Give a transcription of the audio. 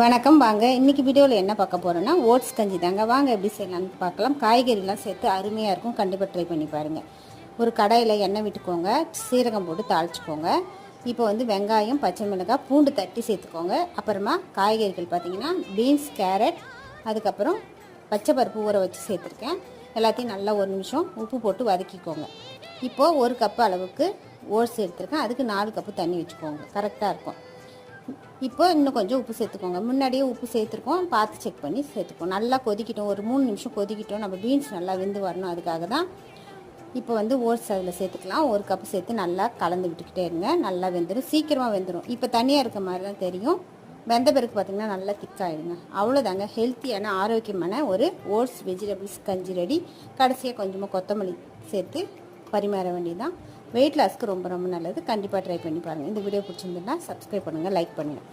வணக்கம் வாங்க. இன்றைக்கி வீடியோவில் என்ன பார்க்க போகிறோன்னா ஓட்ஸ் கஞ்சி தாங்க. வாங்க எப்படி செய்யலாம்னு பார்க்கலாம். காய்கறிலாம் சேர்த்து அருமையாக இருக்கும். கண்டிப்பாக ட்ரை பண்ணி பாருங்கள் ஒரு கடாயில் எண்ணெய் விட்டுக்கோங்க. சீரகம் போட்டு தாளிச்சுக்கோங்க. இப்போ வந்து வெங்காயம் பச்சை மிளகாய் பூண்டு தட்டி சேர்த்துக்கோங்க. அப்புறமா காய்கறிகள் பார்த்தீங்கன்னா பீன்ஸ் கேரட் அதுக்கப்புறம் பச்சை பருப்பு ஊற வச்சு சேர்த்துருக்கேன். எல்லாத்தையும் நல்லா ஒரு நிமிஷம் உப்பு போட்டு வதக்கிக்கோங்க. இப்போது ஒரு கப்பு அளவுக்கு ஓட்ஸ் எடுத்துருக்கேன். அதுக்கு நாலு கப்பு தண்ணி வச்சுக்கோங்க. கரெக்டாக இருக்கும். இப்போ இன்னும் கொஞ்சம் உப்பு சேர்த்துக்கோங்க. முன்னாடியே உப்பு சேர்த்துருக்கோம். பார்த்து செக் பண்ணி சேர்த்துக்கோம் நல்லா கொதிக்கிட்டோம். ஒரு மூணு நிமிஷம் கொதிக்கிட்டோம். நம்ம பீன்ஸ் நல்லா வெந்து வரணும். அதுக்காக தான் இப்போ வந்து ஓட்ஸ் அதில் சேர்த்துக்கலாம். ஒரு கப்பு சேர்த்து நல்லா கலந்து விட்டுக்கிட்டே இருங்க. நல்லா வெந்துடும் சீக்கிரமாக வெந்துடும் இப்போ தனியாக இருக்க மாதிரி தான் தெரியும். வெந்த பிறகு பார்த்திங்கன்னா நல்லா திக்காயிடுங்க. அவ்வளோதாங்க ஹெல்த்தியான ஆரோக்கியமான ஒரு ஓட்ஸ் வெஜிடபிள்ஸ் கஞ்சி ரெடி கடைசியாக கொஞ்சமாக கொத்தமல்லி சேர்த்து பரிமாற வேண்டியதுதான். வெயிட் லாஸ்க்கு ரொம்ப ரொம்ப நல்லது. கண்டிப்பாக ட்ரை பண்ணி பாருங்கள் இந்த வீடியோ பிடிச்சிருந்ததுன்னா சப்ஸ்கிரைப் பண்ணுங்கள் லைக் பண்ணுங்கள்